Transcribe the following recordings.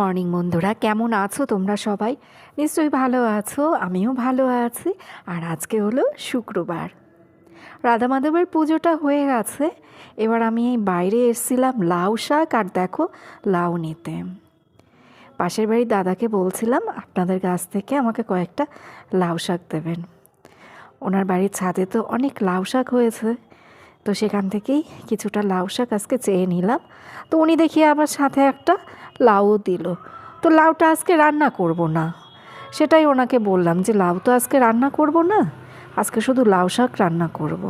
Morning বন্ধুরা, কেমন আছো তোমরা সবাই? নিশ্চয়ই ভালো আছো, আমিও ভালো আছি। আর আজকে হলো শুক্রবার। রাধা মাধবের পুজোটা হয়ে গেছে। এবার আমি এই বাইরে এসেছিলাম লাউ শাক আর দেখো লাউ নিতে। পাশের বাড়ির দাদাকে বলছিলাম, আপনাদের গাছ থেকে আমাকে কয়েকটা লাউ শাক দেবেন। ওনার বাড়ির ছাদে তো অনেক লাউ শাক হয়েছে। তো সেখান থেকেই কিছুটা লাউ শাক আজকে চেয়ে নিলাম। তো উনি দেখি আবার সাথে একটা লাউও দিল। তো লাউটা আজকে রান্না করব না। সেটাই ওনাকে বললাম যে, লাউ তো আজকে রান্না করব না, আজকে শুধু লাউ শাক রান্না করব।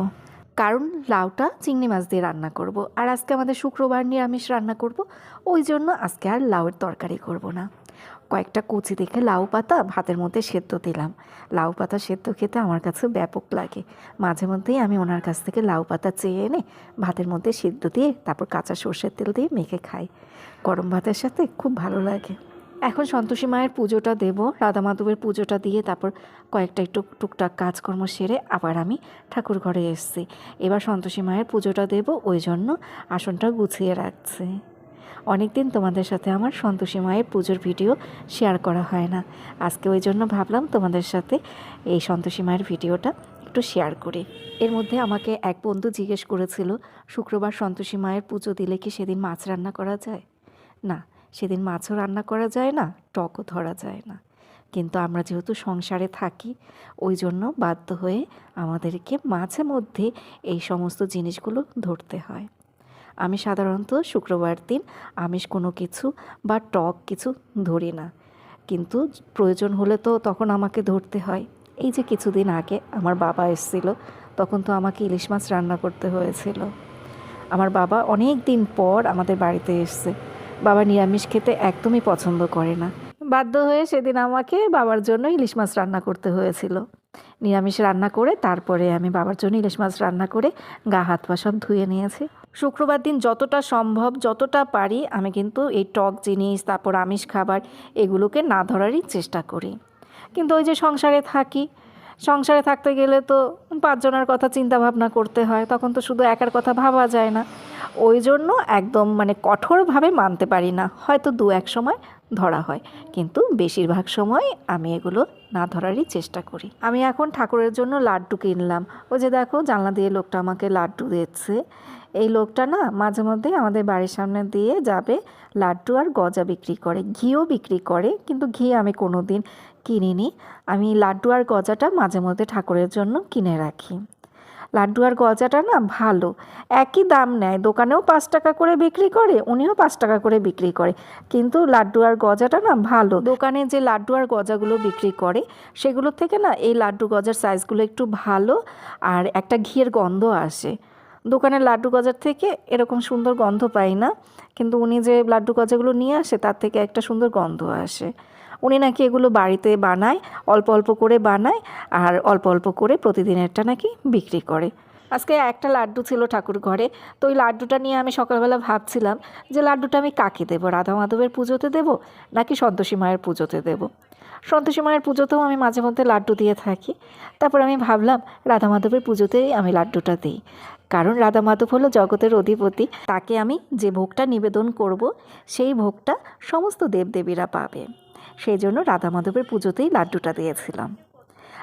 কারণ লাউটা চিংড়ি মাছ দিয়ে রান্না করব। আর আজকে আমাদের শুক্রবার নিরামিষ রান্না করব, ওই জন্য আজকে আর লাউয়ের তরকারি করব না। কয়েকটা কুচি দেখে লাউ পাতা ভাতের মধ্যে সেদ্ধ দিলাম। লাউ পাতা সেদ্ধ খেতে আমার কাছে ব্যাপক লাগে। মাঝে মধ্যেই আমি ওনার কাছ থেকে লাউ পাতা চেয়ে এনে ভাতের মধ্যে সেদ্ধ দিয়ে, তারপর কাঁচা সর্ষের তেল দিয়ে মেখে খাই। গরম ভাতের সাথে খুব ভালো লাগে। এখন সন্তোষী মায়ের পুজোটা দেব, রাধা মাধবের পুজোটা দিয়ে তারপর কয়েকটা একটু টুকটাক কাজকর্ম সেরে আবার আমি ঠাকুর ঘরে এসেছি। এবার সন্তোষী মায়ের পুজোটা দেব, ওই জন্য আসনটা গুছিয়ে রাখছি। অনেক দিন তোমাদের সাথে আমার সন্তোষী মায়ের পুজোর ভিডিও শেয়ার করা হয় না। আজকে ওই জন্য ভাবলাম তোমাদের সাথে এই সন্তোষী মায়ের ভিডিওটা একটু শেয়ার করি। এর মধ্যে আমাকে এক বন্ধু জিজ্ঞেস করেছিল, শুক্রবার সন্তোষী মায়ের পুজো দিলে কি সেদিন মাছ রান্না করা যায়? না, সেদিন মাছও রান্না করা যায় না, টকও ধরা যায় না। কিন্তু আমরা যেহেতু সংসারে থাকি, ওই জন্য বাধ্য হয়ে আমাদেরকে মাঝে মধ্যে এই সমস্ত জিনিসগুলো ধরতে হয়। আমি সাধারণত শুক্রবার দিন আমিষ কোনো কিছু বা টক কিছু ধরি না। কিন্তু প্রয়োজন হলে তো তখন আমাকে ধরতে হয়। এই যে কিছুদিন আগে আমার বাবা এসেছিল, তখন তো আমাকে ইলিশ মাছ রান্না করতে হয়েছিল। আমার বাবা অনেক দিন পর আমাদের বাড়িতে এসছে। বাবা নিরামিষ খেতে একদমই পছন্দ করে না। বাধ্য হয়ে সেদিন আমাকে বাবার জন্য ইলিশ মাছ রান্না করতে হয়েছিল। নিরামিষ রান্না করে তারপরে আমি বাবার জন্য ইলিশ মাছ রান্না করে গা হাত পা সব ধুয়ে নিয়েছি। শুক্রবার দিন যতটা সম্ভব, যতটা পারি আমি কিন্তু এই টক জিনিস, তারপর আমিষ খাবার এগুলোকে না ধরারই চেষ্টা করি। কিন্তু ওই যে সংসারে থাকি, সংসারে থাকতে গেলে তো পাঁচজনের কথা চিন্তা ভাবনা করতে হয়, তখন তো শুধু একার কথা ভাবা যায় না। ওই জন্য একদম মানে কঠোরভাবে মানতে পারি না। হয়তো দু এক সময় ধরা হয়। কিন্তু বেশিরভাগ সময় আমি এগুলো না ধরারই চেষ্টা করি। আমি এখন ঠাকুরের জন্য লাড্ডু কিনলাম। ওই যে দেখো, জানলা দিয়ে লোকটা আমাকে লাড্ডু দিচ্ছে। এই লোকটা না মাঝে মধ্যেই আমাদের বাড়ির সামনে দিয়ে যাবে, লাড্ডু আর গজা বিক্রি করে, ঘিও বিক্রি করে। কিন্তু ঘি আমি কোনো দিন কিনিনি। আমি লাড্ডু আর গজাটা মাঝে মধ্যে ঠাকুরের জন্য কিনে রাখি। লাড্ডু আর গজাটা না ভালো। একই দাম নেয়। দোকানেও পাঁচ টাকা করে বিক্রি করে, উনিও পাঁচ টাকা করে বিক্রি করে। কিন্তু লাড্ডু আর গজাটা না ভালো। দোকানে যে লাড্ডু আর গজাগুলো বিক্রি করে, সেগুলোর থেকে না এই লাড্ডু গজার সাইজগুলো একটু ভালো আর একটা ঘিয়ের গন্ধ আসে। দোকানের লাড্ডু গজার থেকে এরকম সুন্দর গন্ধ পাই না। কিন্তু উনি যে লাড্ডু গজাগুলো নিয়ে আসে, তার থেকে একটা সুন্দর গন্ধ আসে। উনি নাকি এগুলো বাড়িতে বানায়, অল্প অল্প করে বানায় আর অল্প অল্প করে প্রতিদিনেরটা নাকি বিক্রি করে। আজকে একটা লাড্ডু ছিল ঠাকুর ঘরে, তো ওই লাড্ডুটা নিয়ে আমি সকালবেলা ভাবছিলাম যে লাড্ডুটা আমি কাকে দেবো, রাধা মাধবের পুজোতে দেবো নাকি সন্তোষী মায়ের পুজোতে দেবো? সন্তোষী মায়ের পুজোতেও আমি মাঝে মধ্যে লাড্ডু দিয়ে থাকি। তারপর আমি ভাবলাম রাধা মাধবের পুজোতেই আমি লাড্ডুটা দিই। কারণ রাধা মাধব হলো জগতের অধিপতি, তাকে আমি যে ভোগটা নিবেদন করব, সেই ভোগটা সমস্ত দেবদেবীরা পাবে। সেই জন্য রাধা মাধবের পুজোতেই লাড্ডুটা দিয়েছিলাম।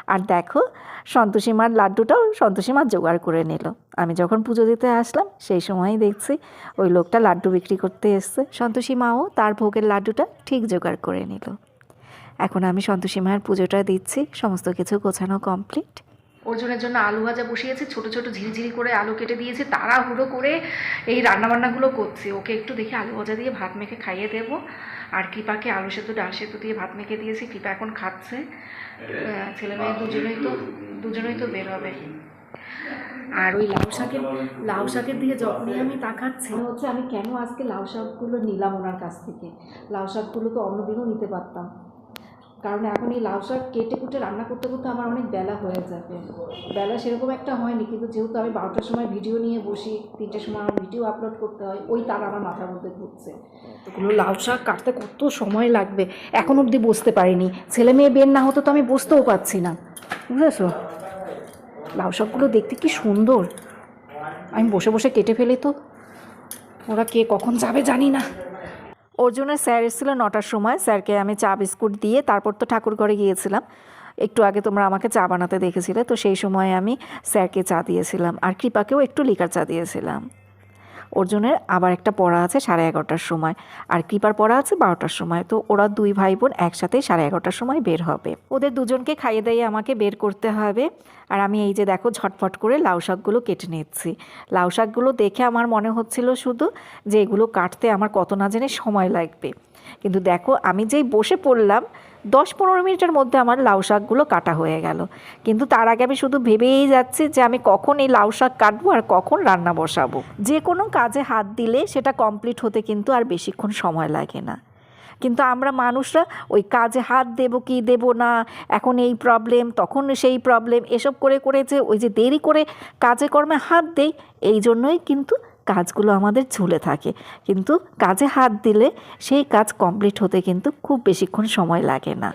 আর দেখো, সন্তোষী মার লাড্ডুটাও সন্তোষী মার জোগাড় করে নিল। আমি যখন পুজো দিতে আসলাম, সেই সময়ই দেখছি ওই লোকটা লাড্ডু বিক্রি করতে এসছে। সন্তোষী মাও তার ভোগের লাড্ডুটা ঠিক জোগাড় করে নিল। এখন আমি সন্তোষী মায়ের পুজোটা দিচ্ছি, সমস্ত কিছু গোছানো কমপ্লিট অর্জুনের জন্য আলু ভাজা বসিয়েছি, ছোট ছোট ঝিরিঝিরি করে আলু কেটে দিয়েছি, তাড়াহুড়ো করে এই রান্নাবান্নাগুলো করছি। ওকে একটু দেখে আলু ভাজা দিয়ে ভাত মেখে খাইয়ে দেবো। আর কৃপাকে আলু সেদ্ধ, ডাল সেদ্ধ দিয়ে ভাত মেখে দিয়েছি, কৃপা এখন খাচ্ছে। ছেলে মেয়ে দুজনেই তো দুজনেই তো বের হবে। আর ওই লাউ শাকের লাউ শাকের দিকে যখনই আমি তাকাচ্ছি। হচ্ছে আমি কেন আজকে লাউ শাকগুলো নিলাম ওনার কাছ থেকে? লাউ শাকগুলো তো অন্যদিনও নিতে পারতাম। কারণ এখন এই লাউ শাক কেটে কুটে রান্না করতে করতে আমার অনেক বেলা হয়ে যাবে। বেলা সেরকম একটা হয়নি, কিন্তু যেহেতু আমি বারোটার সময় ভিডিও নিয়ে বসি, তিনটের সময় আমার ভিডিও আপলোড করতে হয়, ওই তার আমার মাথার মধ্যে ঘুরছে। এতগুলো লাউ শাক কাটতে কত সময় লাগবে? এখন অবধি বসতে পারিনি। ছেলে মেয়ে বের না হতো তো আমি বসতেও পারছি না। বুঝেছ? লাউ শাকগুলো দেখতে কি সুন্দর। আমি বসে বসে কেটে ফেলি তো। ওরা কে কখন যাবে জানি না। অর্জুনের স্যার এসেছিল নটার সময়। স্যারকে আমি চা বিস্কুট দিয়ে তারপর তো ঠাকুর ঘরে গিয়েছিলাম। একটু আগে তোমরা আমাকে চা বানাতে দেখেছিলে, তো সেই সময় আমি স্যারকে চা দিয়েছিলাম। আর কৃপাকেও একটু লিকার চা দিয়েছিলাম। অর্জুনের আবার একটা পড়া আছে সাড়ে এগারোটার সময়। আর কৃপার পড়া আছে বারোটার সময়। তো ওরা দুই ভাই বোন একসাথে সাড়ে এগারোটার সময় বের হবে। ওদের দুজনকে খাইয়ে দিয়ে আমাকে বের করতে হবে। আর আমি এই যে দেখো ঝটফট করে লাউ শাকগুলো কেটে নিচ্ছি। লাউ শাকগুলো দেখে আমার মনে হচ্ছিল শুধু যে এগুলো কাটতে আমার কত না জেনে সময় লাগবে। কিন্তু দেখো আমি যেই বসে পড়লাম দশ পনেরো মিনিটের মধ্যে আমার লাউ শাকগুলো কাটা হয়ে গেল। কিন্তু তার আগে আমি শুধু ভেবেই যাচ্ছি যে আমি কখন এই লাউ শাক কাটবো আর কখন রান্না বসাবো। যে কোনো কাজে হাত দিলে সেটা কমপ্লিট হতে কিন্তু আর বেশিক্ষণ সময় লাগে না। কিন্তু আমরা মানুষরা ওই কাজে হাত দেব কি দেব না, এখন এই প্রবলেম তখন সেই প্রবলেম এসব করে করে যে ওই যে দেরি করে কাজে কর্মে হাত দেই, এই জন্যই কিন্তু কাজগুলো আমাদের ঝুলে থাকে। কিন্তু কাজে হাত দিলে সেই কাজ কমপ্লিট হতে কিন্তু খুব বেশিক্ষণ সময় লাগে না।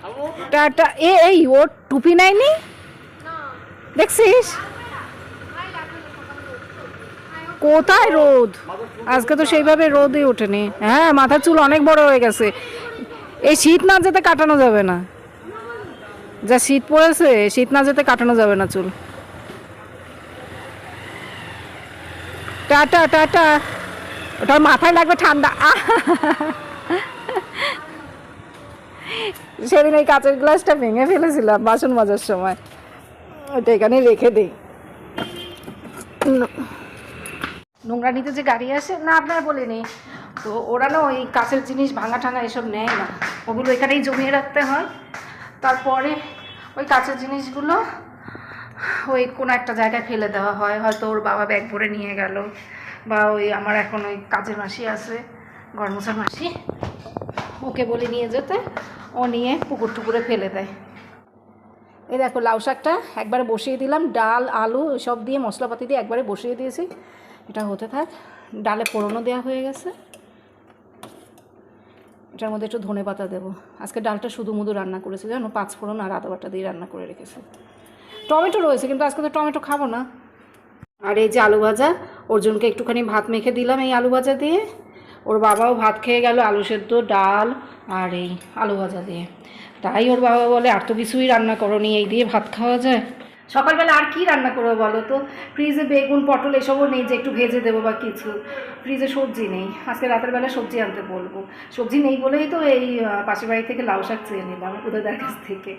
এই, ওর টুপি নেয়নি? দেখছিস? কোথায় রোদ? আজকে তো সেইভাবে রোদই ওঠেনি। হ্যাঁ মাথার চুল অনেক বড় হয়ে গেছে। এই শীত না যেতে কাটানো যাবে না। যা শীত পড়েছে, শীত না যেতে কাটানো যাবে না চুল। টাটা টাটা ওটার মাথায় লাগবে ঠান্ডা। সেদিন এই কাঁচের গ্লাসটা ভেঙে ফেলেছিলাম বাসন মাজার সময়। ওটা এখানে রেখে দিই। নোংরা নিতে যে গাড়ি আসে, না, আপনারা বলিনি। তো ওরা না ওই কাঁচের জিনিস ভাঙা ঠাঙা এসব নেয় না। ওগুলো এখানেই জমিয়ে রাখতে হয়। তারপরে ওই কাঁচের জিনিসগুলো ওই কোনো একটা জায়গায় ফেলে দেওয়া হয়। হয়তো ওর বাবা ব্যাগ ভরে নিয়ে গেল বা ওই আমার এখন ওই কাজের মাসি আছে গরমসার মাসি। ওকে বলে নিয়ে যেতে। ও নিয়ে পুকুর টুকুরে ফেলে দেয়। এই দেখো লাউ শাকটা একবারে বসিয়ে দিলাম। ডাল, আলু সব দিয়ে মশলাপাতি দিয়ে একবারে বসিয়ে দিয়েছি। এটা হতে থাক। ডালে ফোড়নও দেওয়া হয়ে গেছে। এটার মধ্যে একটু ধনে পাতা দেবো। আজকে ডালটা শুধু মুধু রান্না করেছি জানো? পাঁচ ফোড়ন আর আদা বাটা দিয়ে রান্না করে রেখেছি। টমেটো রয়েছে, কিন্তু আজকে তো টমেটো খাব না। আর এই যে আলু ভাজা, অর্জুনকে একটুখানি ভাত মেখে দিলাম এই আলু ভাজা দিয়ে। ওর বাবাও ভাত খেয়ে গেল, আলু সেদ্ধ, ডাল আর এই আলু ভাজা দিয়ে। তাই ওর বাবা বলে, আর তো কিছুই রান্না করো নি এই দিয়ে ভাত খাওয়া যায়? সকালবেলা আর কি রান্না করব বলো তো? ফ্রিজে বেগুন, পটল এসবও নেই যে একটু ভেজে দেবো বা কিছু। ফ্রিজে সবজি নেই। আজকে রাতের বেলা সবজি আনতে বলব। সবজি নেই বলেই তো এই পাশের বাড়ি থেকে লাউ শাক চেয়ে নিলাম, উদয়দার কাছ থেকে।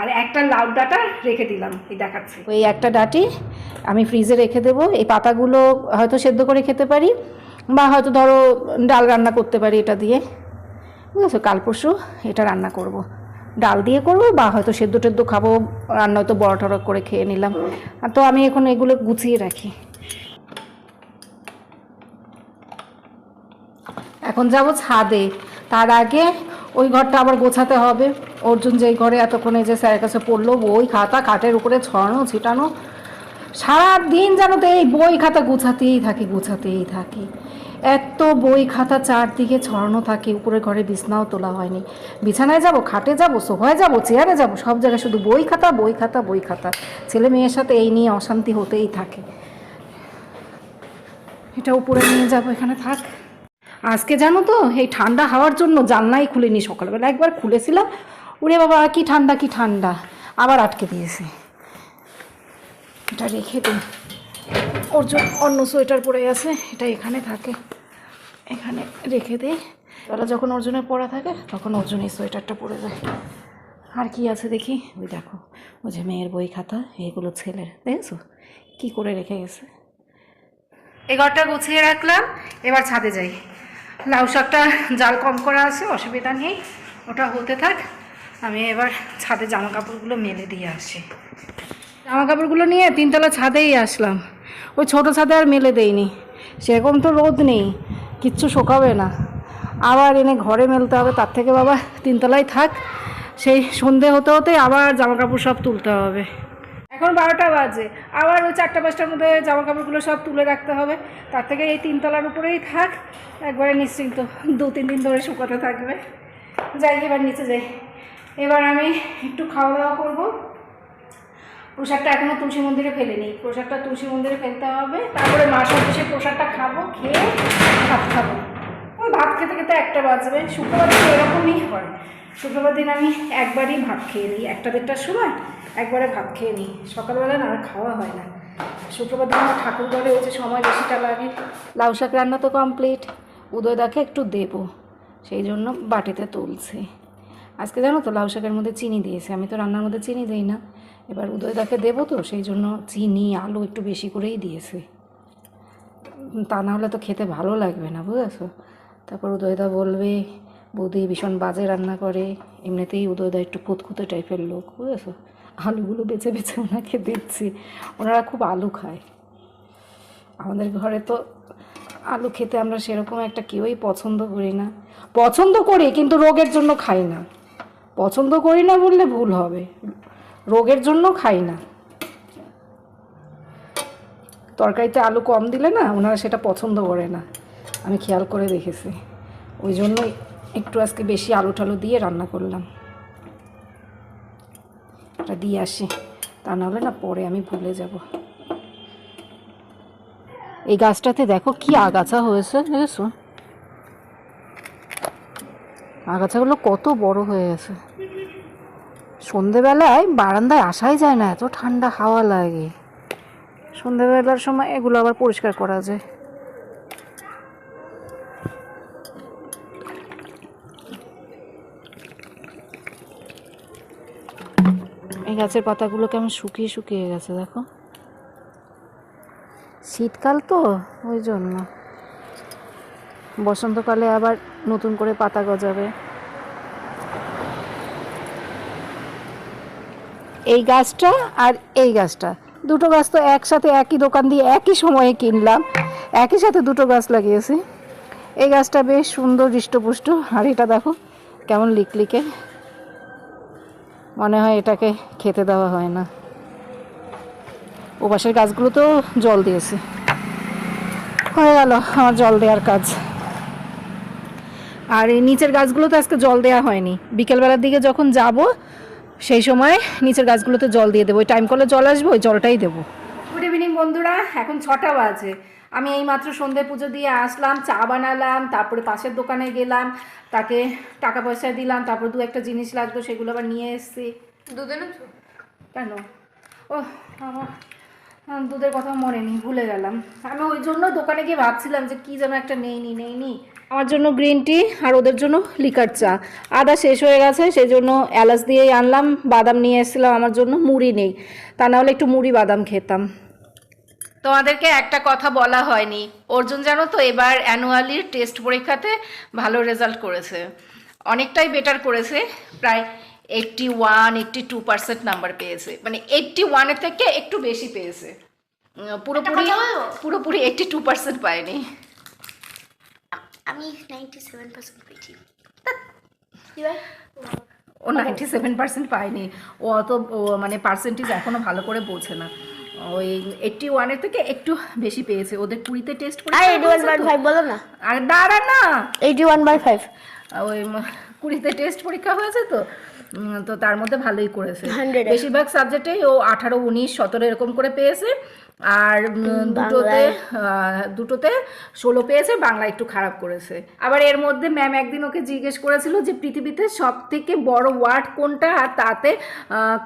আর একটা লাউ ডাটা রেখে দিলাম, এই দেখাচ্ছি। ওই একটা ডাটি আমি ফ্রিজে রেখে দেবো। এই পাতাগুলো হয়তো সেদ্ধ করে খেতে পারি বা হয়তো ধরো ডাল রান্না করতে পারি এটা দিয়ে। বুঝেছ? কাল পরশু এটা রান্না করব। ডাল দিয়ে করব বা হয়তো সেদ্ধ টেদ্ধ খাব রান্না হয়তো বড় টড় করে খেয়ে নিলাম। তো আমি এখন এগুলো গুছিয়ে রাখি। এখন যাব ছাদে। তার আগে ওই ঘরটা আবার গোছাতে হবে। অর্জুন যেই ঘরে এতক্ষণে যে স্যারের কাছে পড়ল, বই, খাতা কাঠের উপরে ছড়ানো, ছিটানো সারা দিন যেন তো এই বই খাতা গুছাতেই থাকি গুছাতেই থাকি। এত বই খাতা চারদিকে ছড়ানো থাকে, উপরে ঘরে বিছনাও তোলা হয়নি। বিছানায় যাব, খাটে যাব, সোফায় যাব, চেয়ারে যাব, সব জায়গায় শুধু বই খাতা বই খাতা বই খাতা। ছেলে মেয়ের সাথে এই নিয়ে অশান্তি হতেই থাকে। এটা উপরে নিয়ে যাব, এখানে থাক। আজকে জানো তো, এই ঠান্ডা হাওয়ার জন্য জানলাই খুলিনি সকালবেলা। একবার খুলেছিলাম উড়ে বাবা, কি ঠান্ডা কি ঠান্ডা। আবার আটকে দিয়েছে। এটা রেখে দিই ওর জন্য অন্য সোয়েটার পরে আছে, এটা এখানে থাকে। এখানে রেখে দিই। বেলা যখন অর্জুনের পরা থাকে, তখন অর্জুন এই সোয়েটারটা পরে যায়। আর কি আছে দেখি? ওই দেখো ওই যে মেয়ের বই খাতা, এগুলো ছেলের, দেখেছ? কি করে রেখে গেছে? এই ঘরটা গুছিয়ে রাখলাম, এবার ছাদে যাই। লাউ শাকটা জাল কম করা আছে, অসুবিধা নেই, ওটা হতে থাক। আমি এবার ছাদে জামা কাপড়গুলো মেলে দিয়ে আসি। জামা কাপড়গুলো নিয়ে তিনতলা ছাদেই আসলাম। ওই ছোটো ছাদে আর মেলে দেইনি। সেরকম তো রোদ নেই, কিচ্ছু শোকাবে না। আবার এনে ঘরে মেলতে হবে, তার থেকে বাবা তিনতলায় থাক। সেই সন্ধে হতে হতে আবার জামা কাপড় সব তুলতে হবে। এখন বারোটা বাজে, আবার ওই চারটা পাঁচটার মধ্যে জামা কাপড়গুলো সব তুলে রাখতে হবে। তার থেকে এই তিনতলার উপরেই থাক, একবারে নিশ্চিন্ত দু, তিন দিন ধরে শুকাতে থাকবে। যাই, এবার নিচে যাই। এবার আমি একটু খাওয়া দাওয়া করব। প্রসাদটা এখনও তুলসী মন্দিরে ফেলিনি। প্রসাদটা তুলসী মন্দিরে ফেলতে হবে, তারপরে মা সন্তোষের প্রসাদটা খাব, খেয়ে ভাত খাব। ওই ভাত খেতে খেতে একটা বাজবে, শুক্রবার দিন এরকমই হয়। শুক্রবার দিন আমি একবারই ভাত খেয়ে নিই, একটা দেড়টার সময় একবারে ভাত খেয়ে নিই। সকালবেলা না খাওয়া হয় না। শুক্রবার দিন আমার ঠাকুর ঘরে হচ্ছে সময় বেশিটা লাগে লাউ শাক রান্না তো কমপ্লিট উদয়দাকে একটু দেবো, সেই জন্য বাটিতে তুলছি। আজকে জানো তো লাউ শাকের মধ্যে চিনি দিয়েছে। আমি তো রান্নার মধ্যে চিনি দিই না। এবার উদয়দাকে দেবো তো, সেই জন্য চিনি, আলু একটু বেশি করেই দিয়েছে। তা না হলে তো খেতে ভালো লাগবে না, বুঝেছ? তারপর উদয়দা বলবে, বৌদি ভীষণ বাজে রান্না করে। এমনিতেই উদয়দা একটু খুঁতখুঁতে টাইপের লোক, বুঝেছ? আলুগুলো বেছে বেছে ওনাকে দিচ্ছি। ওনারা খুব আলু খায়। আমাদের ঘরে তো আলু খেতে আমরা সেরকম একটা কেউই পছন্দ করি না। পছন্দ করি, কিন্তু রোগের জন্য খাই না। পছন্দ করি না বললে ভুল হবে। রোগের জন্য খাই না। তরকারিতে আলু কম দিলে না ওনারা সেটা পছন্দ করে না। আমি খেয়াল করে দেখেছি। ওই জন্যই একটু আজকে বেশি আলু টালু দিয়ে রান্না করলাম। এটা দিয়ে আসি। তা নাহলে না পরে আমি ভুলে যাব। এই গাছটাতে দেখো কি আগাছা হয়েছে, দেখেছ? আগাছাগুলো কত বড় হয়ে গেছে। সন্ধেবেলায় বারান্দায় আসাই যায় না, এত ঠান্ডা হাওয়া লাগে। সন্ধেবেলার সময় এগুলো আবার পরিষ্কার করা যায়। এই গাছের পাতাগুলো কেমন শুকিয়ে শুকিয়ে গেছে, দেখো। শীতকাল তো, ওই জন্য। বসন্তকালে আবার নতুন করে পাতা গজাবে। এই গাছটা আর এই গাছটা, দুটো গাছ তো একসাথে একই দোকান দিয়ে একই সময়ে কিনলাম, একই সাথে দুটো গাছ লাগিয়েছি। এই গাছটা বেশ সুন্দর হৃষ্টপুষ্ট, আর এটা দেখো কেমন লিকলিকে। মনে হয় এটাকে খেতে দেওয়া হয় না। ওপাশের পাশের গাছগুলো তো জল দিয়েছে। হয়ে গেল আমার জল দেওয়ার কাজ। আর এই নিচের গাছগুলো তো আজকে জল দেওয়া হয়নি। বিকেলবেলার দিকে যখন যাব সেই সময় নিচের গাছগুলোতে জল দিয়ে দেবো। ওই টাইম কলে জল আসবে ওই জলটাই দেবো। গুড ইভিনিং বন্ধুরা। এখন ছটা বাজে। আমি এই মাত্র সন্ধে পুজো দিয়ে আসলাম চা বানালাম তারপরে পাশের দোকানে গেলাম তাকে টাকা পয়সা দিলাম তারপর দু একটা জিনিস লাগতো সেগুলো আবার নিয়ে এসেছি। দুধে কেন? ও দুধের কথা মনে নেই ভুলে গেলাম। আমি ওই জন্য দোকানে গিয়ে ভাবছিলাম যে কী যেন একটা নেই নি নেই নি আমার জন্য গ্রিন টি আর ওদের জন্য লিকার চা। আদা শেষ হয়ে গেছে সেই জন্য এলাচ দিয়েই আনলাম বাদাম নিয়ে এসেছিলাম আমার জন্য মুড়ি নেই। তা নাহলে একটু মুড়ি বাদাম খেতাম। তোমাদেরকে একটা কথা বলা হয়নি অর্জুন জানো তো এবার অ্যানুয়ালির টেস্ট পরীক্ষাতে ভালো রেজাল্ট করেছে। অনেকটাই বেটার করেছে প্রায় eighty one eighty two percent number পেয়েছে। মানে এইটটি ওয়ানের থেকে একটু বেশি পেয়েছে। পুরোপুরি পুরোপুরি এইটটি টু পার্সেন্ট পায়নি। আমি নাইনটি সেভেন পার্সেন্ট পেয়েছি ও নাইনটি সেভেন পার্সেন্ট পায়নি। ও অত মানে পার্সেন্টেজ এখনও ভালো করে বোঝে না। ওই এইটটি ওয়ানের থেকে একটু বেশি পেয়েছে। ওদের কুড়িতে টেস্ট আর এইটি ওয়ান বাই ফাইভ বলো না। আর দাঁড়া না! এইটি ওয়ান বাই ফাইভ ওই কুড়িতে টেস্ট পরীক্ষা হয়েছে তো। তো তার মধ্যে ভালোই করেছে। বেশিরভাগ সাবজেক্টেই ও আঠারো উনিশ সতেরো এরকম করে পেয়েছে। আর দুটোতে দুটোতে ষোলো পেয়েছে বাংলা একটু খারাপ করেছে। আবার এর মধ্যে ম্যাম একদিন ওকে জিজ্ঞেস করেছিল যে পৃথিবীতে সব থেকে বড় ওয়ার্ড কোনটা আর তাতে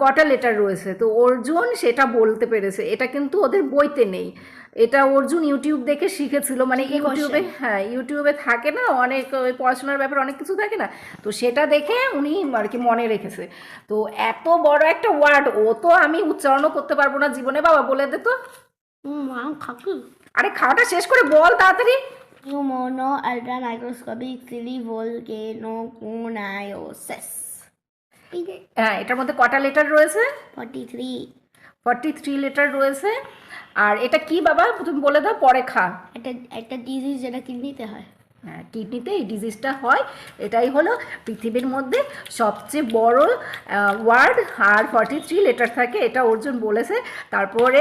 কটা লেটার রয়েছে। তো অর্জুন সেটা বলতে পেরেছে। এটা কিন্তু ওদের বইতে নেই। এটা অর্জুন ইউটিউব দেখে শিখেছিল। মানে ইউটিউবে হ্যাঁ ইউটিউবে থাকে না অনেক ওই পড়াশোনার ব্যাপারে অনেক কিছু থাকে না। তো সেটা দেখে উনি আর কি মনে রেখেছে। তো এত বড় একটা ওয়ার্ড ও তো আমি উচ্চারণও করতে পারব না জীবনে বাবা বলে দে তো। আরে খাওয়াটা শেষ করে বল তাড়াতাড়ি। Pneumono ultra microscopic silly volcanoconiosis. হ্যাঁ এটার মধ্যে কটা লেটার রয়েছে? 43 ফর্টি থ্রি লেটার রয়েছে। আর এটা কি বাবা? তুমি বলে দাও পরে খা। একটা একটা ডিজিজ যেটা কিডনিতে হ্যাঁ। কিডনিতে এই ডিজিজটা হয়। এটাই হলো পৃথিবীর মধ্যে সবচেয়ে বড় ওয়ার্ড আর ফর্টি থ্রি লেটার থাকে এটা অর্জুন বলেছে। তারপরে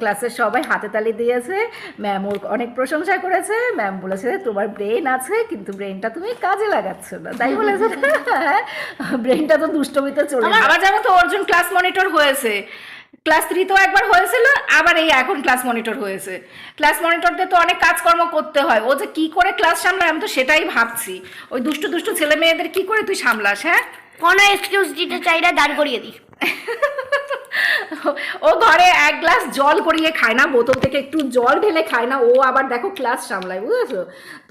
ক্লাসের সবাই হাতে তালি দিয়েছে। ম্যাম ওর অনেক প্রশংসা করেছে। ম্যাম বলেছে তোমার ব্রেন আছে কিন্তু ব্রেনটা তুমি কাজে লাগাচ্ছ না। তাই বলেছে। ব্রেনটা তো দুষ্টমিতে চলে। আবার জানো তো অর্জুন ক্লাস মনিটর হয়েছে। ক্লাস থ্রিতেও একবার হয়েছিল, আবার এই এখন ক্লাস মনিটর হয়েছে। ক্লাস মনিটরদের তো অনেক কাজকর্ম করতে হয়। ও যে কি করে ক্লাস সামলায় আমি তো সেটাই ভাবছি। ওই দুষ্টু দুষ্টু ছেলে মেয়েদের কি করে তুই সামলাস হ্যাঁ? কোনো এক্সকিউজ দিতে চাই না দাঁড় করিয়ে দিস। ও ঘরে এক গ্লাস জল করিয়ে খায় না বোতল থেকে একটু জল ঢেলে খায় না ও আবার দেখো ক্লাস সামলায় বুঝেছ?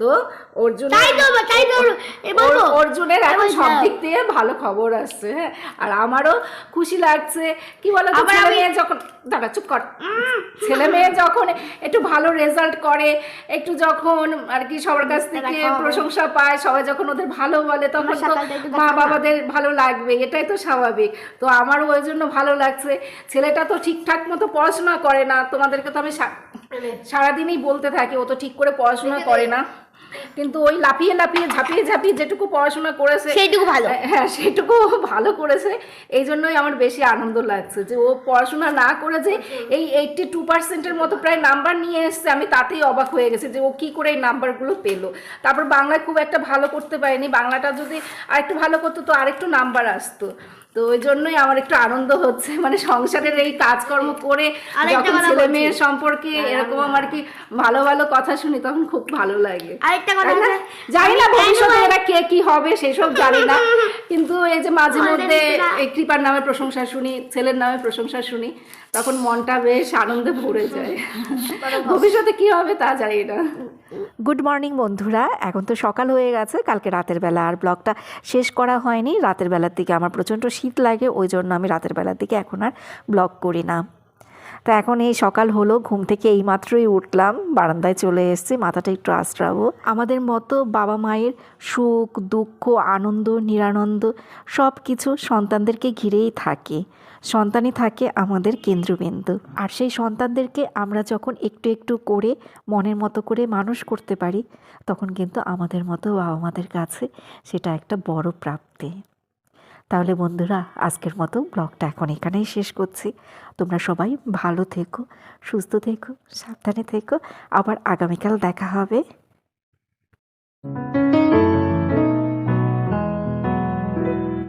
তো অর্জুন তাই তো তাই তো এবার অর্জুনের এখন সব দিক দিয়ে ভালো খবর আসছে হ্যাঁ? আর আমারও খুশি লাগছে। কি বলো ছেলে মেয়ে যখন দাঁড়া চুপ কর। ছেলে মেয়ে যখন একটু ভালো রেজাল্ট করে একটু যখন আর কি সবার কাছ থেকে প্রশংসা পায় সবাই যখন ওদের ভালো বলে তখন তো মা বাবাদের ভালো লাগবে এটাই তো স্বাভাবিক। তো আমারও ওই জন্য ভালো লাগছে। ছেলেটা তো ঠিকঠাক মতো পড়াশোনা করে না তোমাদেরকে তো আমি সা- সারাদিনই বলতে থাকি ও তো ঠিক করে পড়াশোনা করে না। কিন্তু ওই লাফিয়ে লাফিয়ে ঝাঁপিয়ে ঝাঁপিয়ে যেটুকু পড়াশোনা করেছে সেইটুকু ভালো। হ্যাঁ সেটুকু ভালো করেছে এই জন্যই আমার বেশি আনন্দ লাগছে যে ও পড়াশোনা না করে যে এই এইটটি টু পার্সেন্টের মতো প্রায় নাম্বার নিয়ে এসছে আমি তাতেই অবাক হয়ে গেছি যে ও কি করে এই নাম্বারগুলো পেল। তারপর বাংলায় খুব একটা ভালো করতে পারেনি বাংলাটা যদি আরেকটু ভালো করতো তো আরেকটু নাম্বার আসতো। তো ওই জন্যই আমার একটু আনন্দ হচ্ছে। মানে সংসারের এই কাজকর্ম করে যখন ছেলে মেয়ের সম্পর্কে এরকম আমার কি ভালো ভালো কথা শুনি তখন খুব ভালো লাগে। আরেকটা কথা জানি না ভবিষ্যতে এরা কে কি হবে সেসব জানি না। কিন্তু এই যে মাঝে মধ্যে কৃপার নামে প্রশংসা শুনি ছেলের নামে প্রশংসা শুনি। তখন মনটা বেশ আনন্দে ভরে যায়। ভবিষ্যতে কি হবে তা জানি না। গুড মর্নিং বন্ধুরা এখন তো সকাল হয়ে গেছে কালকে রাতের বেলা আর ব্লগটা শেষ করা হয়নি। রাতের বেলার দিকে আমার প্রচণ্ড শীত লাগে ওই জন্য আমি রাতের বেলার দিকে এখন আর ব্লগ করি না। তা এখন এই সকাল হলো, ঘুম থেকে এই মাত্রই উঠলাম, বারান্দায় চলে এসেছি, মাথাটা একটু আশ্রাবো আমাদের মতো বাবা মায়ের সুখ, দুঃখ, আনন্দ, নিরানন্দ সব কিছু সন্তানদেরকে ঘিরেই থাকে। সন্তানই থাকে আমাদের কেন্দ্রবিন্দু। আর সেই সন্তানদেরকে আমরা যখন একটু একটু করে মনের মতো করে মানুষ করতে পারি, তখন কিন্তু আমাদের মতো বাবা মাদের কাছে সেটা একটা বড় প্রাপ্তি। তাহলে বন্ধুরা, আজকের মতো ব্লগটা এখন এখানেই শেষ করছি। তোমরা সবাই ভালো থেকো, সুস্থ থেকো, সাবধানে থেকো। আবার আগামীকাল দেখা হবে। thank you